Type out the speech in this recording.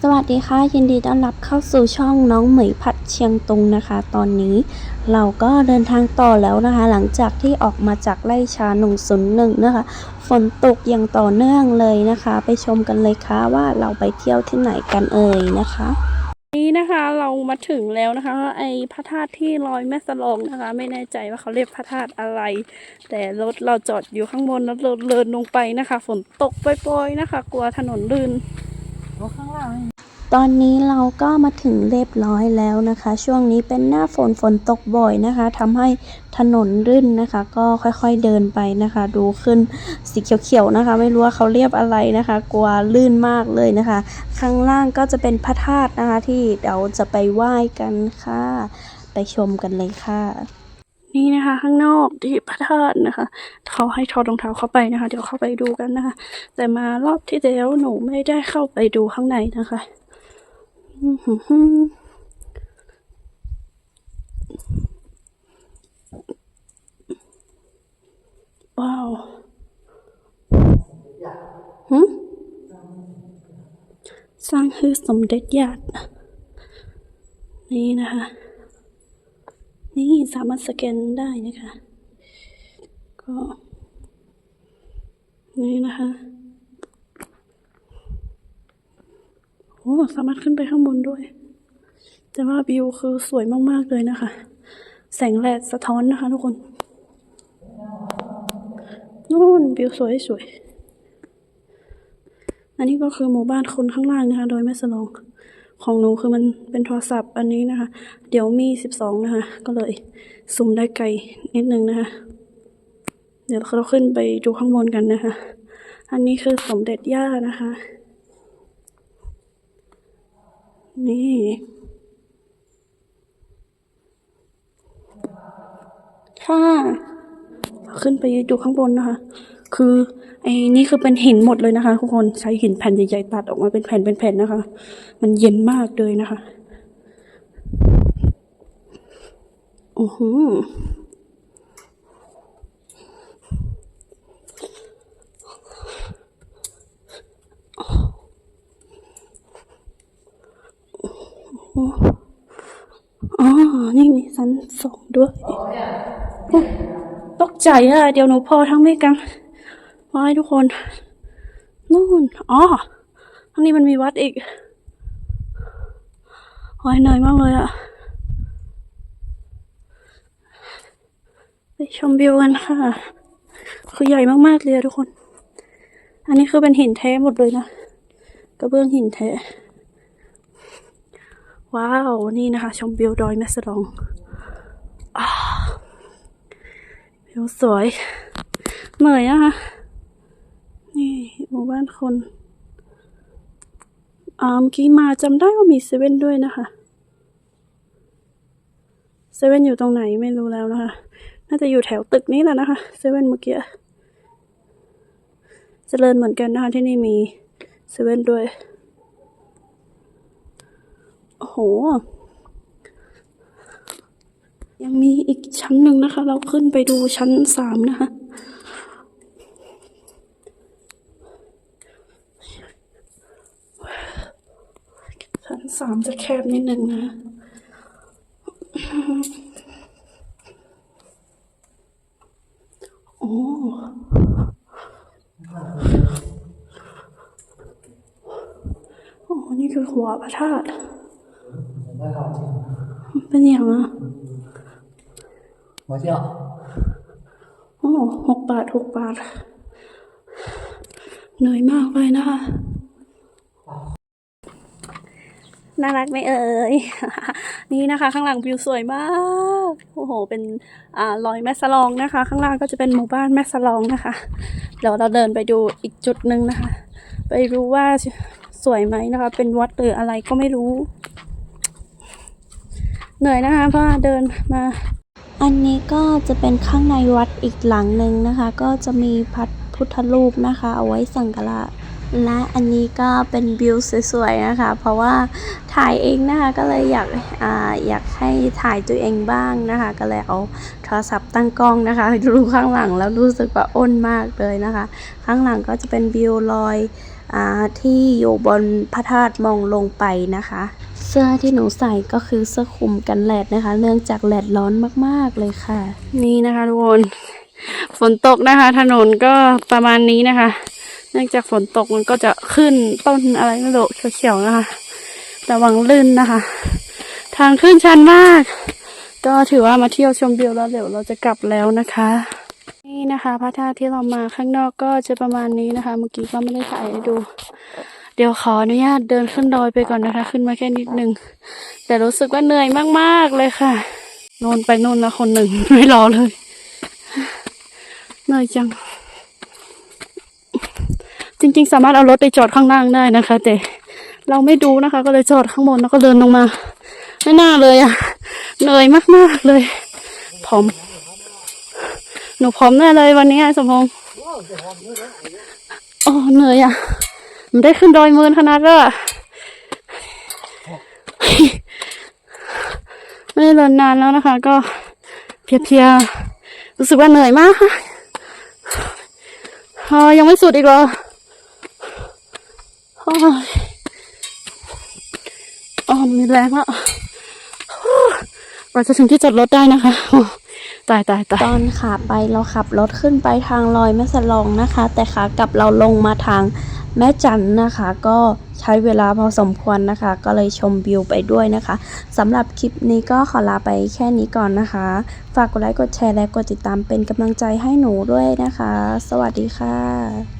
สวัสดีค่ะ ยินดีต้อนรับเข้าสู่ช่องน้องเหมยผัดเชียงตุงนะคะ ตอนนี้เราก็เดินทางต่อแล้วนะคะ หลังจากที่ออกมาจากไร่ชาหนุ่งศูนย์หนึ่งนะคะ ฝนตกอย่างต่อเนื่องเลยนะคะ ไปชมกันเลยค่ะว่าเราไปเที่ยวที่ไหนกันเอ่ยนะคะ นี้นะคะเรามาถึงแล้วนะคะ ไอพระธาตุที่ลอยแม่สลองนะคะ ไม่แน่ใจว่าเขาเรียกพระธาตุอะไร แต่รถเราจอดอยู่ข้างบนแล้วเราเดินลงไปนะคะ ฝนตกปล่อยๆนะคะ กลัวถนนลื่น ตอนนี้เราก็มาถึงเรียบร้อยแล้วนะคะ ช่วงนี้เป็นหน้าฝนฝนตกบ่อยนะคะทำให้ถนนรื่นนะคะ ก็ค่อยๆเดินไปนะคะ ดูขึ้นสีเขียวๆนะคะ ไม่รู้ว่าเขาเรียกอะไรนะคะ กลัวลื่นมากเลยนะคะ ข้างล่างก็จะเป็นพระธาตุนะคะ ที่เราจะไปไหว้กันค่ะ ไปชมกันเลยค่ะ นี่นะคะ ข้างนอกที่พระธาตุนะคะเขาให้ถอดรองเท้าเข้าไปนะคะ เดี๋ยวเข้าไปดูกันนะคะ แต่มารอบที่แล้วหนูไม่ได้เข้าไปดูข้างในนะคะว้าวหืมสร้างคือสมเด็จญาตินี่นะคะ นี่สามารถสแกนได้นะคะ ก็นี่นะคะโอ้สามารถขึ้นไปข้างบนด้วย แต่ว่าวิวคือสวยมาก ๆ เลยนะคะ แสงแดดสะท้อนนะคะทุกคนนู่นวิวสวยสวยอันนี้ก็คือหมู่บ้านคนข้างล่างนะคะ โดยแม่สลอง ของหนูคือมันเป็นโทรศัพท์อันนี้นะคะ เดี๋ยวมีสิบสองนะคะ ก็เลยซูมได้ไกลนิดนึงนะคะ เดี๋ยวเราขึ้นไปดูข้างบนกันนะคะ อันนี้คือสมเด็จย่านะคะ นี่ค่ะขึ้นไปดูข้างบนนะคะ คือไอ้นี่คือเป็นหินหมดเลยนะคะทุกคนใช้หินแผ่นใหญ่ๆตัดออกมาเป็นแผ่นเป็นแผ่นนะคะ มันเย็นมากเลยนะคะโอ้โหอ๋อ นี่มีชั้นสองด้วย ตกใจอะเดี๋ยวหนูพอทั้งไม่กัง นไว้ทุกคนนู่นอ๋อทางนี้มันมีวัดอีกโอ้ยเหนื่อยมากเลยอะไปชมวิวกันค่ะ คือใหญ่มากๆเลยอะทุกคน อันนี้คือเป็นหินแท้หมดเลยนะกระเบื้องหินแท้ ว้าว นี่นะคะ ชมวิวดอยแม่สลองอ้าววิวสวย เหนื่อยนะคะ นี่หมู่บ้านคนอ่าเมื่อกี้มาจำได้ว่ามีเซเว่นด้วยนะคะเซเว่นอยู่ตรงไหนไม่รู้แล้วนะคะ น่าจะอยู่แถวตึกนี้แหละนะคะเซเว่นเมื่อกี้เจริญเหมือนกันนะคะที่นี่มีเซเว่นด้วย โอ้โห ยังมีอีกชั้นหนึ่งนะคะ เราขึ้นไปดูชั้นสามนะคะ ชั้น สามจะแคบนิดนึงนะ โอ้โอ้นี่คือหัวพระธาตุเป็นอย่างอะ我叫โอ้หกบาทหกบาทเหนื่อยมากเลยนะคะ น่ารักไหมเอ่ย นี่นะคะข้างหลังวิวสวยมาก โอ้โห เป็นอ่ารอยแม่สลองนะคะ ข้างล่างก็จะเป็นหมู่บ้านแม่สลองนะคะ เดี๋ยวเราเดินไปดูอีกจุดหนึ่งนะคะ ไปดูว่าสวยไหมนะคะ เป็นวัดหรืออะไรก็ไม่รู้ เหนื่อยนะคะเพราะเดินมา อันนี้ก็จะเป็นข้างในวัดอีกหลังหนึ่งนะคะ ก็จะมีพัดพุทธรูปนะคะ เอาไว้สังกระ และอันนี้ก็เป็นวิวสวยๆนะคะ เพราะว่าถ่ายเองนะคะก็เลยอยากอาอยากให้ถ่ายตัวเองบ้างนะคะ ก็เลยเอาโทรศัพท์ตั้งกล้องนะคะดูข้างหลังแล้วรู้สึกว่าอ้นมากเลยนะคะ ข้างหลังก็จะเป็นวิวลอยอที่อยู่บนพระธาตุมองลงไปนะคะ เสื้อที่หนูใส่ก็คือเสื้อคลุมกันแดดนะคะ เนื่องจากแดดร้อนมากๆเลยค่ะ นี่นะคะทุกคนฝนตกนะคะ ถนนก็ประมาณนี้นะคะ เนื่องจากฝนตกมันก็จะขึ้นต้นอะไรไม่รู้เขียวๆนะคะระวังลื่นนะคะ ทางขึ้นชันมาก ก็ถือว่ามาเที่ยวชมวิวแล้วเดี๋ยวเราจะกลับแล้วนะคะ นี่นะคะพระธาตุที่เรามาข้างนอกก็จะประมาณนี้นะคะ เมื่อกี้ก็ไม่ได้ถ่ายให้ดู เดี๋ยวขออนุญาตเดินขึ้นดอยไปก่อนนะคะ ขึ้นมาแค่นิดนึง แต่รู้สึกว่าเหนื่อยมากๆเลยค่ะโนนไปน่นละคนหนึ่งไม่รอเลยเหนื่อยจัง จริง ๆ สามารถเอารถไปจอดข้างล่างได้นะคะ แต่เราไม่ดูนะคะ ก็เลยจอดข้างบนแล้วก็เดินลงมาไม่น่าเลยอะเหนื่อยมากๆเลยผอมหนูผอมแน่เลยวันนี้สมพงษ์โอ้เหนื่อยอะมันได้ขึ้นดอยเมินขนาดแล้วอะไม่ได้เดินนานแล้วนะคะ ก็เพียๆรู้สึกว่าเหนื่อยมากค่ะอ่ายังไม่สุดอีกเหรอ อ๋อมีแรงแล้วกว่าจะถึงที่จอดรถได้นะคะตายตายตายตอนขาไปเราขับรถขึ้นไปทางลอยแม่สลองนะคะ แต่ขากลับเราลงมาทางแม่จันนะคะ ก็ใช้เวลาพอสมควรนะคะ ก็เลยชมวิวไปด้วยนะคะสำหรับคลิปนี้ก็ขอลาไปแค่นี้ก่อนนะคะ ฝากกดไลค์กดแชร์และกดติดตามเป็นกำลังใจให้หนูด้วยนะคะ สวัสดีค่ะ